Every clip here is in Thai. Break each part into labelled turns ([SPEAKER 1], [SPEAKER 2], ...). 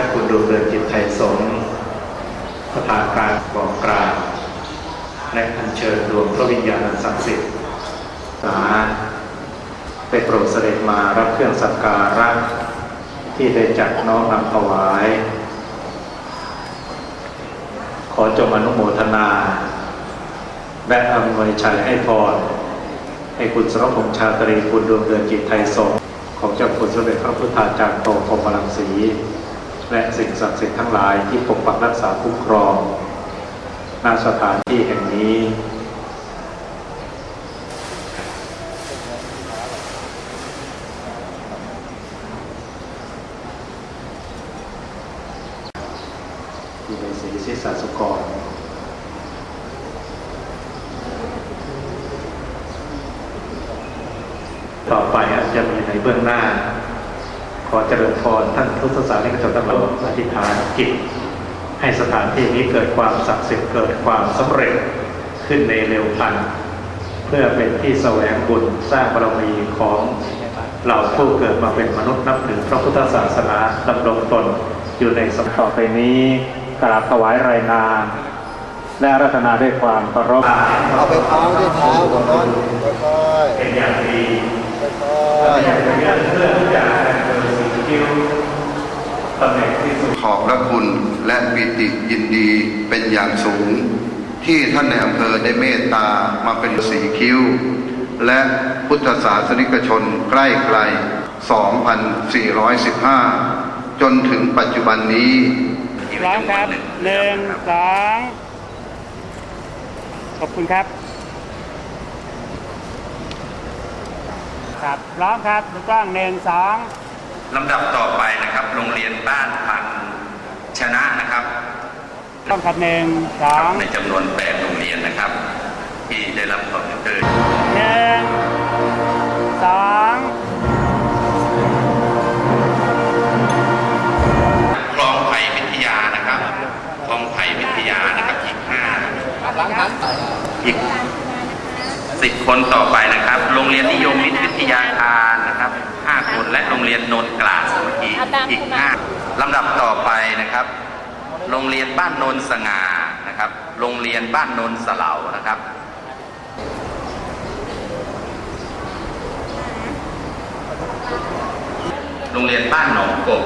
[SPEAKER 1] และคุณดวงเรือนจิตไทยสงฆ์ประธานการบอกกลาวและอัญเชิญดวงพระวิญญาณศักดิ์สิทธิ์สาได้โปรดเสด็จมารับเครื่องสักการะที่ได้จัดน้อมนำถวาย ขอจงอนุโมทนา และอำนวยชัยให้พรให้คุณสรพงษ์ชาตรีคุณดวงเดือนจิตไทยสงฆ์ของเจ้าคุณสมเด็จพระพุทธาจารย์โตพรมรังสี และสิ่งศักดิ์สิทธิ์ทั้งหลายที่ปกปักรักษาคุ้มครองณสถานที่แห่งนี้อยู่ในศรีศิษสุกรต่อไปจจะมีในเบื้องหน้า ขอเจริญพรท่านพุทธศาสนิกชนทั้งหลายอธิษฐานจิตให้สถานที่นี้เกิดความศักดิ์สิทธิ์เกิดความสำเร็จขึ้นในเร็วพันเพื่อเป็นที่แสวงบุญสร้างบารมีของเราผู้เกิดมาเป็นมนุษย์นับถือพระพุทธศาสนาดำรงตนอยู่ในสมัยต่อไปนี้กราบถวายรายงานและรัตนาด้วยความเคารพ
[SPEAKER 2] เอาไปเท้าด้วยเท้าก่อนค่อย
[SPEAKER 1] เป็นอย่างดี
[SPEAKER 2] ค่อย
[SPEAKER 1] อย่างเป็นเรื่องเรื่องทุกอย่างเกิดสิ่งที่ตำแหน่งที่สุด
[SPEAKER 3] ข อบพระคุณและปิติยินดีเป็นอย่างสูง ที่ท่านในอำเภอได้เมตตามาเป็นสีคิ้ว และพุทธศาสนิกชนใกล้ไกล 2,415 จนถึงปัจจุบันนี้
[SPEAKER 4] พร้อมครับหนึ่งสองขอบคุณครับ ครับพร้อมครับถูกต้องหนึ่งสอง
[SPEAKER 5] ลำดับต่อไปนะครับ โรงเรียนบ้านพันชนะนะครับ
[SPEAKER 4] ต้องครับหนึ่งสอง
[SPEAKER 5] ในจำนวน8โรงเรียนนะครับ ที่ได้รับความเกิด
[SPEAKER 4] หนึ่งสอง
[SPEAKER 5] คลองไผ่วิทยานะครับคลองไผ่วิทยานะครับอีกห้าอีกสิบคนต่อไปนะครับ โรงเรียนนิยมมิตรวิทยาคารนะครับห้าคนและโรงเรียนโนนกลาดสามัคคีอีกห้าลำดับต่อไปนะครับ โรงเรียนบ้านโนนสง่านะครับ โรงเรียนบ้านโนนสเหลานะครับโรงเรียนบ้านหนองกบ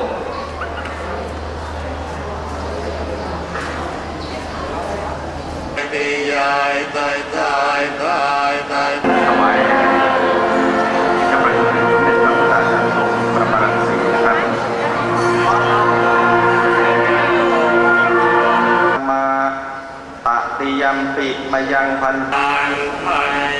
[SPEAKER 2] ตียายตายตายตาย
[SPEAKER 1] มปิมายังพัน
[SPEAKER 3] ตังพั
[SPEAKER 2] น